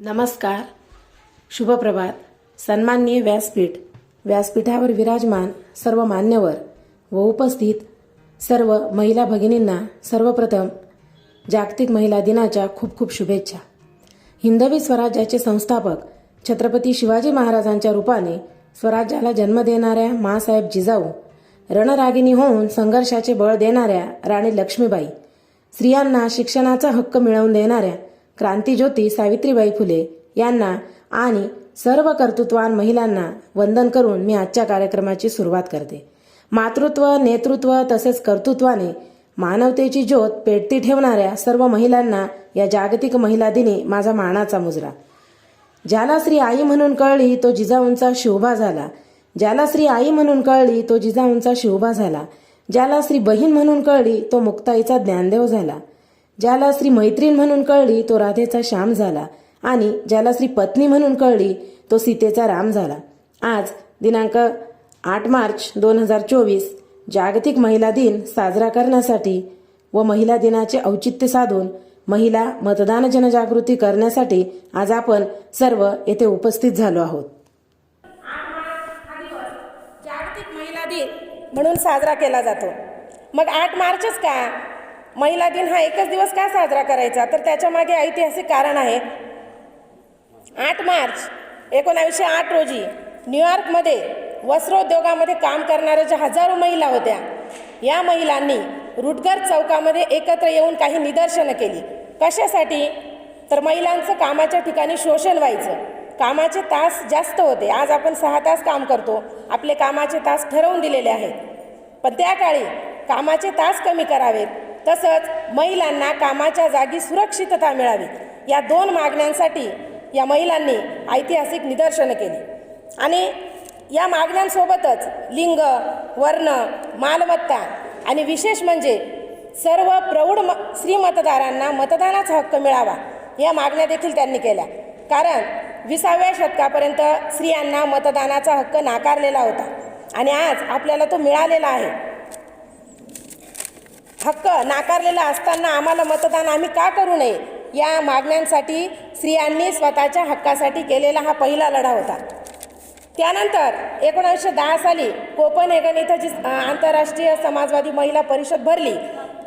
नमस्कार. शुभप्रभात. सन्माननीय व्यासपीठ. व्यासपीठावर विराजमान सर्व मान्यवर व उपस्थित सर्व महिला भगिनींना सर्वप्रथम जागतिक महिला दिनाच्या खूप खूप शुभेच्छा. हिंदवी स्वराज्याचे संस्थापक छत्रपती शिवाजी महाराजांच्या रूपाने स्वराज्याला जन्म देणाऱ्या माँसाहेब जिजाऊ रणरागिणी होऊन संघर्षाचे बळ देणाऱ्या राणी लक्ष्मीबाई स्त्रियांना शिक्षणाचा हक्क मिळवून देणाऱ्या क्रांतीज्योती सावित्रीबाई फुले यांना आणि सर्व कर्तृत्वान महिलांना वंदन करून मी आजच्या कार्यक्रमाची सुरुवात करते. मातृत्व नेतृत्व तसेच कर्तृत्वाने मानवतेची ज्योत पेटती ठेवणाऱ्या सर्व महिलांना या जागतिक महिला दिनी माझा मानाचा मुजरा. ज्याला श्री आई म्हणून कळली तो जिजाऊंचा शिवभा झाला. ज्याला श्री आई म्हणून कळली तो जिजाऊंचा शिवभा झाला. ज्याला श्री बहीण म्हणून कळली तो मुक्ताईचा ज्ञानदेव झाला. ज्याला श्री मैत्रीण म्हणून कळली तो राधेचा श्याम झाला. आणि ज्याला श्री पत्नी म्हणून कळली तो सीतेचा राम झाला. आज दिनांक आठ मार्च दोन हजार चोवीस जागतिक महिला दिन साजरा करण्यासाठी व महिला दिनाचे औचित्य साधून महिला मतदान जनजागृती करण्यासाठी आज आपण सर्व येथे उपस्थित झालो आहोत. जागतिक महिला दिन म्हणून साजरा केला जातो. मग आठ मार्चच का? महिला दिन हा एकच दिवस का साजरा करायचा? तर त्याच्यामागे ऐतिहासिक कारण आहे. आठ मार्च एकोणावीसशे आठ रोजी न्यूयॉर्कमध्ये वस्त्रोद्योगामध्ये काम करणाऱ्या ज्या हजारो महिला होत्या या महिलांनी रुटगर चौकामध्ये एकत्र येऊन काही निदर्शनं केली. कशासाठी? तर महिलांचं कामाच्या ठिकाणी शोषण व्हायचं. कामाचे तास जास्त होते. आज आपण सहा तास काम करतो. आपले कामाचे तास ठरवून दिलेले आहेत. पण त्या काळी कामाचे तास कमी करावेत. तसंच महिलांना कामाच्या जागी सुरक्षितता मिळावी. या दोन मागण्यांसाठी या महिलांनी ऐतिहासिक निदर्शनं केली. आणि या मागण्यांसोबतच लिंग वर्ण मालमत्ता आणि विशेष म्हणजे सर्व प्रौढ म स्त्री मतदारांना मतदानाचा हक्क मिळावा या मागण्या देखील त्यांनी केल्या. कारण विसाव्या शतकापर्यंत स्त्रियांना मतदानाचा हक्क नाकारलेला होता. आणि आज आपल्याला तो मिळालेला आहे. हक्क नाकारलेला असताना आम्हाला मतदान आम्ही का करू नये? या मागण्यांसाठी स्त्रियांनी स्वतःच्या हक्कासाठी केलेला हा पहिला लढा होता. त्यानंतर एकोणीसशे दहा साली कोपन एगन इथं जी आंतरराष्ट्रीय समाजवादी महिला परिषद भरली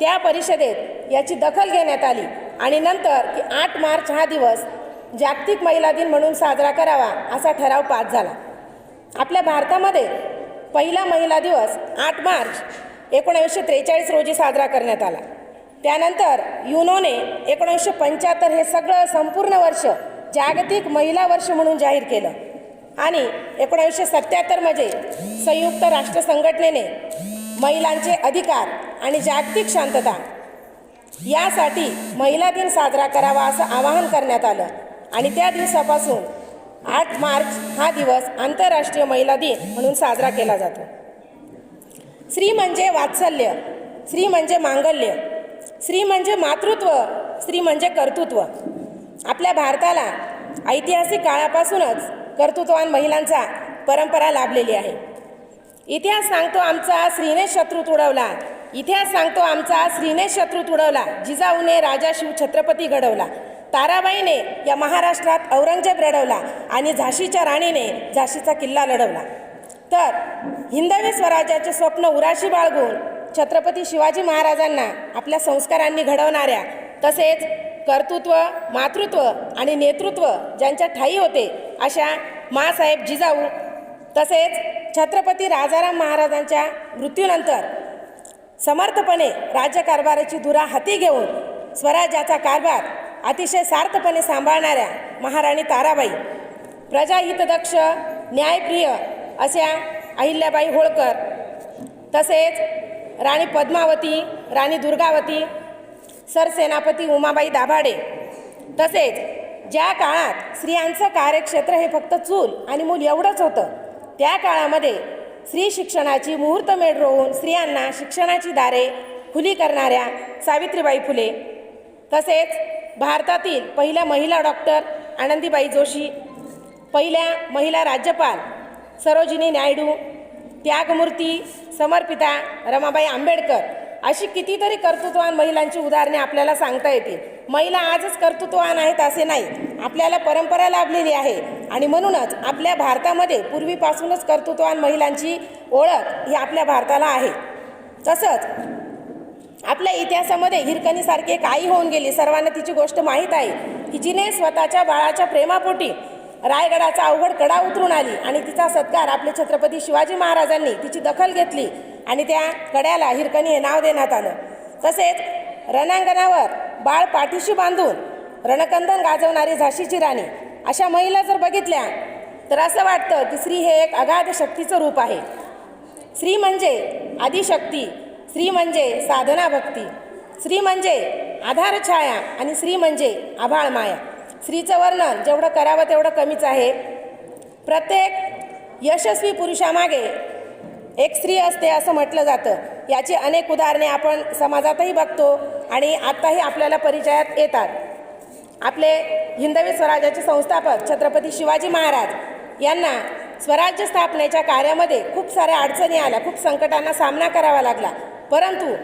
त्या परिषदेत याची दखल घेण्यात आली आणि नंतर की आठ मार्च हा दिवस जागतिक महिला दिन म्हणून साजरा करावा असा ठराव पास झाला. आपल्या भारतामध्ये पहिला महिला दिवस आठ मार्च एकोणावीसशे त्रेचाळीस रोजी साजरा करण्यात आला. त्यानंतर युनोने एकोणीसशे पंच्याहत्तर हे सगळं संपूर्ण वर्ष जागतिक महिला वर्ष म्हणून जाहीर केलं. आणि एकोणावीसशे सत्याहत्तरमध्ये संयुक्त राष्ट्र संघटनेने महिलांचे अधिकार आणि जागतिक शांतता यासाठी महिला दिन साजरा करावा असं आवाहन करण्यात आलं. आणि त्या दिवसापासून आठ मार्च हा दिवस आंतरराष्ट्रीय महिला दिन म्हणून साजरा केला जातो. स्त्री म्हणजे वात्सल्य स्त्री म्हणजे मांगल्य स्त्री म्हणजे मातृत्व स्त्री म्हणजे कर्तृत्व. आपल्या भारताला ऐतिहासिक काळापासूनच कर्तृत्ववान महिलांचा परंपरा लाभलेली आहे. इतिहास सांगतो आमचा स्त्रीने शत्रू तुडवला. इतिहास सांगतो आमचा स्त्रीने शत्रू तुडवला. जिजाऊने राजा शिव छत्रपती घडवला. ताराबाईने या महाराष्ट्रात औरंगजेब रडवला आणि झाशीच्या राणीने झाशीचा किल्ला लढवला. तर हिंदवी स्वराज्याचे स्वप्न उराशी बाळगून छत्रपती शिवाजी महाराजांना आपल्या संस्कारांनी घडवणाऱ्या तसेच कर्तृत्व मातृत्व आणि नेतृत्व ज्यांच्या ठाई होते अशा मासाहेब जिजाऊ तसेच छत्रपती राजाराम महाराजांच्या मृत्यूनंतर समर्थपणे राज्यकारभाराची धुरा हाती घेऊन स्वराज्याचा कारभार अतिशय सार्थपणे सांभाळणाऱ्या महाराणी ताराबाई प्रजाहितदक्ष न्यायप्रिय अशा अहिल्याबाई होळकर तसेच राणी पद्मावती राणी दुर्गावती सरसेनापती उमाबाई दाभाडे तसेच ज्या काळात स्त्रियांचं कार्यक्षेत्र हे फक्त चूल आणि मूल एवढंच होतं त्या काळामध्ये स्त्री शिक्षणाची मुहूर्तमेढ रोवून स्त्रियांना शिक्षणाची दारे खुली करणाऱ्या सावित्रीबाई फुले तसेच भारतातील पहिल्या महिला डॉक्टर आनंदीबाई जोशी पहिल्या महिला राज्यपाल सरोजिनी नायडू त्यागमूर्ती समर्पिता रमाबाई आंबेडकर अशी कितीतरी कर्तृत्ववान महिलांची उदाहरणे आपल्याला सांगता येतील. महिला आजच कर्तृत्ववान आहेत असे नाही. आपल्याला परंपरा लाभलेली आहे आणि म्हणूनच आपल्या भारतामध्ये पूर्वीपासूनच कर्तृत्ववान महिलांची ओळख ही आपल्या भारताला आहे. तसंच आपल्या इतिहासामध्ये हिरकणीसारखी एक आई होऊन गेली. सर्वांना तिची गोष्ट माहीत आहे की जिने स्वतःच्या बाळाच्या प्रेमापोटी रायगडाचा अवघड कडा उतरून आली आणि तिचा सत्कार आपले छत्रपती शिवाजी महाराजांनी तिची दखल घेतली आणि त्या कड्याला हिरकणी हे नाव देण्यात आलं. तसेच रणांगणावर बाळ पाठीशी बांधून रणकंदन गाजवणारी झाशीची राणी अशा महिला जर बघितल्या तर असं वाटतं की स्त्री हे एक अगाध शक्तीचं रूप आहे. स्त्री म्हणजे आदिशक्ती स्त्री म्हणजे साधना भक्ती स्त्री म्हणजे आधार छाया आणि स्त्री म्हणजे आभाळ माया. स्त्रीचं वर्णन जेवढं करावं तेवढं कमीच आहे. प्रत्येक यशस्वी पुरुषामागे एक स्त्री असते असं म्हटलं जातं. याची अनेक उदाहरणे आपण समाजातही बघतो आणि आत्ताही आपल्याला परिचयात येतात. आपले हिंदवी स्वराज्याचे संस्थापक छत्रपती शिवाजी महाराज यांना स्वराज्य स्थापनेच्या कार्यामध्ये खूप साऱ्या अडचणी आल्या खूप संकटांना सामना करावा लागला. परंतु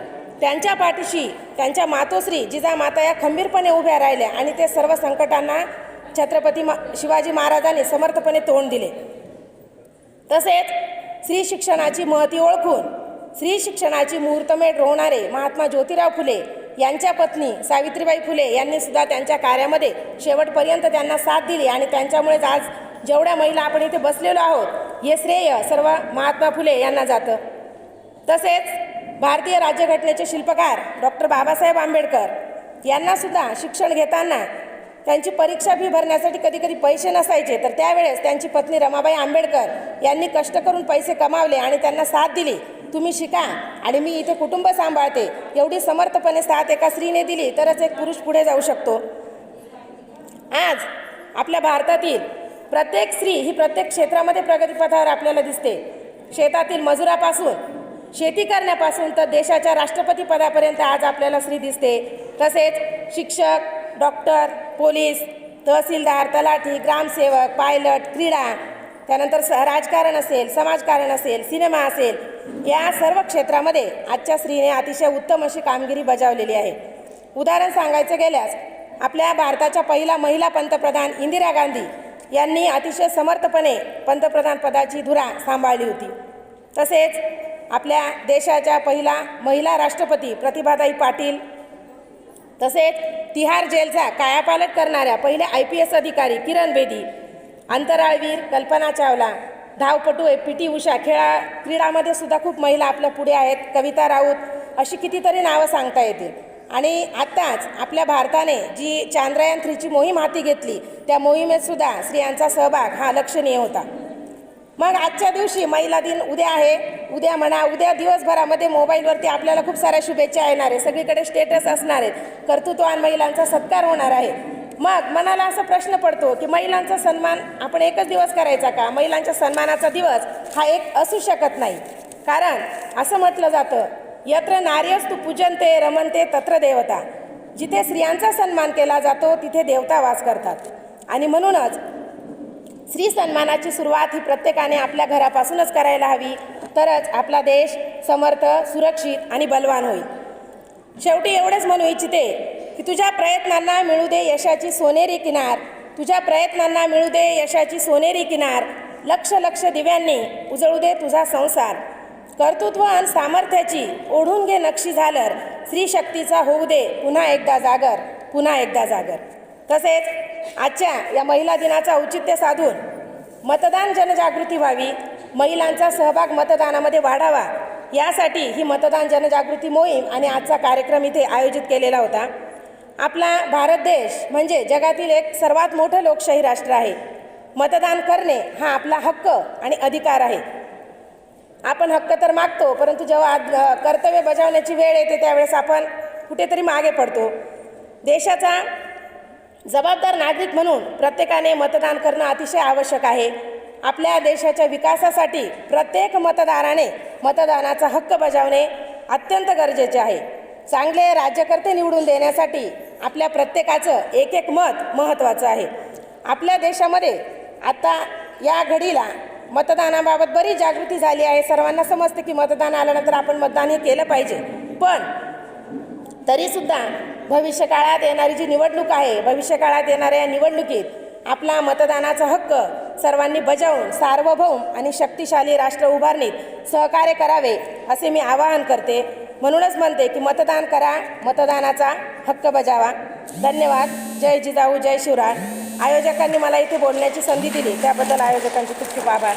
त्यांच्या पाठीशी त्यांच्या मातोश्री जिजामाता या खंबीरपणे उभ्या राहिल्या आणि ते सर्व संकटांना छत्रपती मा शिवाजी महाराजांनी समर्थपणे तोंड दिले. तसेच स्त्री शिक्षणाची महती ओळखून स्त्री शिक्षणाची मुहूर्तमेढ रोवणारे महात्मा ज्योतिराव फुले यांच्या पत्नी सावित्रीबाई फुले यांनी सुद्धा त्यांच्या कार्यामध्ये शेवटपर्यंत त्यांना साथ दिली आणि त्यांच्यामुळेच आज जेवढ्या महिला आपण इथे बसलेलो आहोत हे श्रेय सर्व महात्मा फुले यांना जातं. तसेच भारतीय राज्यघटनेचे शिल्पकार डॉक्टर बाबासाहेब आंबेडकर यांनासुद्धा शिक्षण घेताना त्यांची परीक्षा फी भरण्यासाठी कधी कधी पैसे नसायचे तर त्यावेळेस त्यांची पत्नी रमाबाई आंबेडकर यांनी कष्ट करून पैसे कमावले आणि त्यांना साथ दिली. तुम्ही शिका आणि मी इथे कुटुंब सांभाळते. एवढी समर्थपणे साथ एका स्त्रीने दिली तरच एक पुरुष पुढे जाऊ शकतो. आज आपल्या भारतातील प्रत्येक स्त्री ही प्रत्येक क्षेत्रामध्ये प्रगतीपथावर आपल्याला दिसते. शेतातील मजुरापासून शेती करण्यापासून तर देशाच्या राष्ट्रपतीपदापर्यंत आज आपल्याला स्त्री दिसते. तसेच शिक्षक डॉक्टर पोलीस तहसीलदार तलाठी ग्रामसेवक पायलट क्रीडा त्यानंतर स राजकारण असेल समाजकारण असेल सिनेमा असेल या सर्व क्षेत्रामध्ये आजच्या स्त्रीने अतिशय उत्तम अशी कामगिरी बजावलेली आहे. उदाहरण सांगायचं गेल्यास आपल्या भारताच्या पहिला महिला पंतप्रधान इंदिरा गांधी यांनी अतिशय समर्थपणे पंतप्रधान पदाची धुरा सांभाळली होती. तसेच आपल्या देशाच्या पहिला महिला राष्ट्रपती प्रतिभाताई पाटील तसेच तिहार जेलचा कायापालट करणाऱ्या पहिल्या आय पी एस अधिकारी किरण बेदी अंतराळवीर कल्पना चावला धावपटू पी टी उषा खेळा क्रीडामध्ये सुद्धा खूप महिला आपल्या पुढे आहेत कविता राऊत अशी कितीतरी नावं सांगता येतील. आणि आत्ताच आपल्या भारताने जी चांद्रयान थ्रीची मोहीम हाती घेतली त्या मोहिमेत सुद्धा स्त्रियांचा सहभाग हा लक्षणीय होता. मग आजच्या दिवशी महिला दिन उद्या आहे. उद्या म्हणा उद्या दिवसभरामध्ये मोबाईलवरती आपल्याला खूप साऱ्या शुभेच्छा येणार आहे. सगळीकडे स्टेटस असणार आहेत. कर्तृत्वान महिलांचा सत्कार होणार आहे. मग मनाला असा प्रश्न पडतो की महिलांचा सन्मान आपण एकच दिवस करायचा का? महिलांच्या सन्मानाचा दिवस हा एक असू शकत नाही. कारण असं म्हटलं जातं यत्र नार्यस्तु पूजनते रमनते तत्र देवता. जिथे स्त्रियांचा सन्मान केला जातो तिथे देवता वास करतात. आणि म्हणूनच स्त्री सन्मानाची सुरुवात ही प्रत्येकाने आपल्या घरापासूनच करायला हवी. तरच आपला देश समर्थ सुरक्षित आणि बलवान होईल. शेवटी एवढेच म्हणू इच्छिते की तुझ्या प्रयत्नांना मिळू दे यशाची सोनेरी किनार. तुझ्या प्रयत्नांना मिळू दे यशाची सोनेरी किनार. लक्ष लक्ष दिव्यांनी उजळू दे तुझा संसार. कर्तृत्व आणि सामर्थ्याची ओढून घे नक्षी झालर. स्त्री शक्तीचा होऊ दे. पुन्हा एकदा जागर पुन्हा एकदा जागर. तसेच आजच्या या महिला दिनाचा औचित्य साधून मतदान जनजागृती व्हावी महिलांचा सहभाग मतदानामध्ये वाढावा यासाठी ही मतदान जनजागृती मोहीम आणि आजचा कार्यक्रम इथे आयोजित केलेला होता. आपला भारत देश म्हणजे जगातील एक सर्वात मोठं लोकशाही राष्ट्र आहे. मतदान करणे हा आपला हक्क आणि अधिकार आहे. आपण हक्क तर मागतो परंतु जेव्हा आज- कर्तव्य बजावण्याची वेळ येते त्यावेळेस आपण कुठेतरी मागे पडतो. देशाचा जबाबदार नागरिक म्हणून प्रत्येकाने मतदान करणं अतिशय आवश्यक आहे. आपल्या देशाच्या विकासासाठी प्रत्येक मतदाराने मतदानाचा हक्क बजावणे अत्यंत गरजेचे आहे. चांगले राज्यकर्ते निवडून देण्यासाठी आपल्या प्रत्येकाचं एक एक मत महत्त्वाचं आहे. आपल्या देशामध्ये आता या घडीला मतदानाबाबत बरी जागृती झाली आहे. सर्वांना समजते की मतदान आल्यानंतर आपण मतदान हे केलं पाहिजे. पण तरीसुद्धा भविष्य काळात येणारी जी निवडणूक आहे भविष्य काळात येणाऱ्या या निवडणुकीत आपला मतदानाचा हक्क सर्वांनी बजावून सार्वभौम आणि शक्तिशाली राष्ट्र उभारणीत सहकार्य करावे असे मी आवाहन करते. म्हणूनच म्हणते की मतदान करा मतदानाचा हक्क बजावा. धन्यवाद. जय जिजाऊ जय शिवराय. आयोजकांनी मला इथे बोलण्याची संधी दिली. त्याबद्दल आयोजकांचे खूप खूप आभार.